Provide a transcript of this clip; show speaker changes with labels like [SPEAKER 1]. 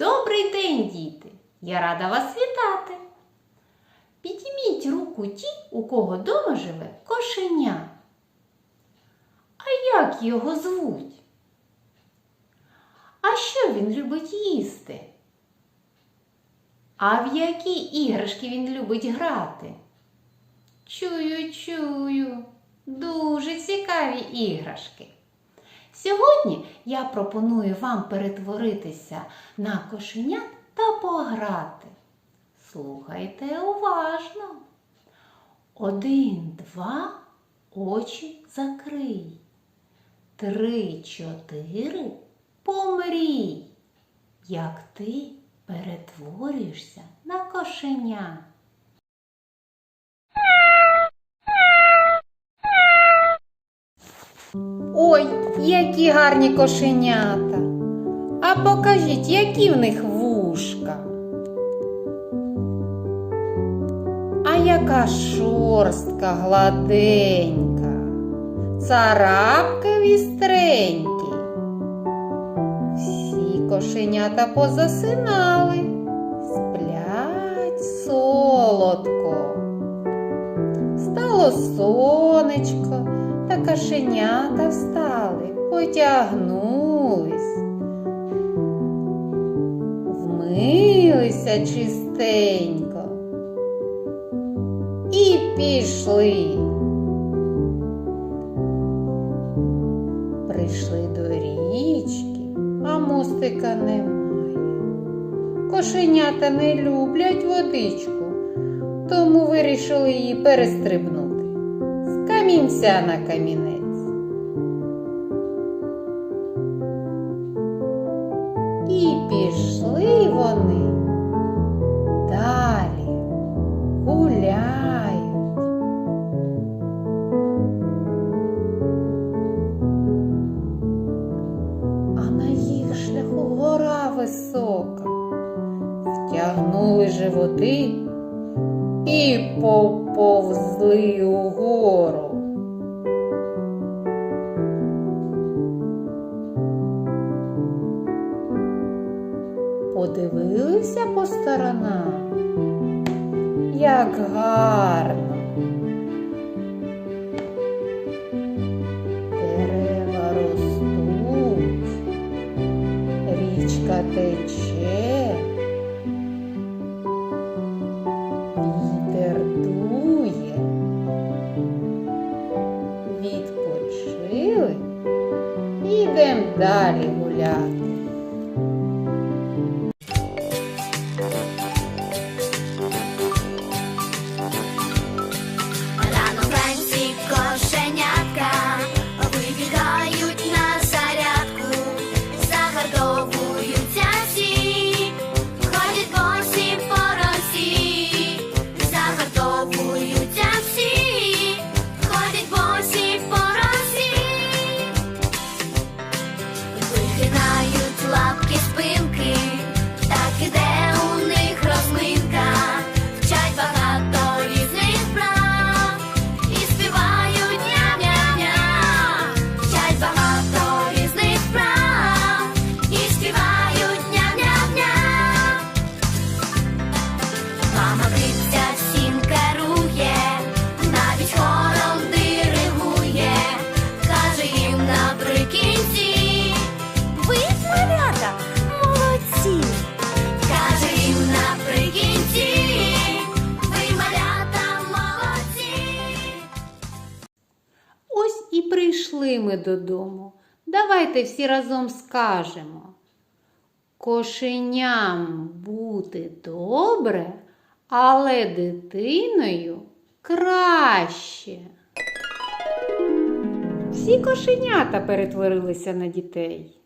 [SPEAKER 1] Добрий день, діти! Я рада вас вітати. Підніміть руку ті, у кого дома живе кошеня. А як його звуть? А що він любить їсти? А в які іграшки він любить грати? Чую, чую, дуже цікаві іграшки. Сьогодні я пропоную вам перетворитися на кошенят та пограти. Слухайте уважно. Один, два, очі закрий. Три, чотири, помрій, як ти перетворюєшся на кошеня. Ой, які гарні кошенята. А покажіть, які в них вушка. А яка шорстка гладенька, царапки вістренькі. Всі кошенята позасинали, сплять солодко. Стало сонечко, кошенята встали, потягнулись, вмилися чистенько і пішли. Прийшли до річки, а мостика немає. Кошенята не люблять водичку, тому вирішили її перестрибнути камінця на камінець. І пішли вони далі, гуляють. А на їх шляху гора висока. Втягнули животи і поповзли угору. Подивилися по сторонам, як гарно. Дерева ростуть, річка тече. Вітер відпочили, ідем далі гуляти. Прийшли ми додому. Давайте всі разом скажемо. Кошеням бути добре, але дитиною краще. Всі кошенята перетворилися на дітей.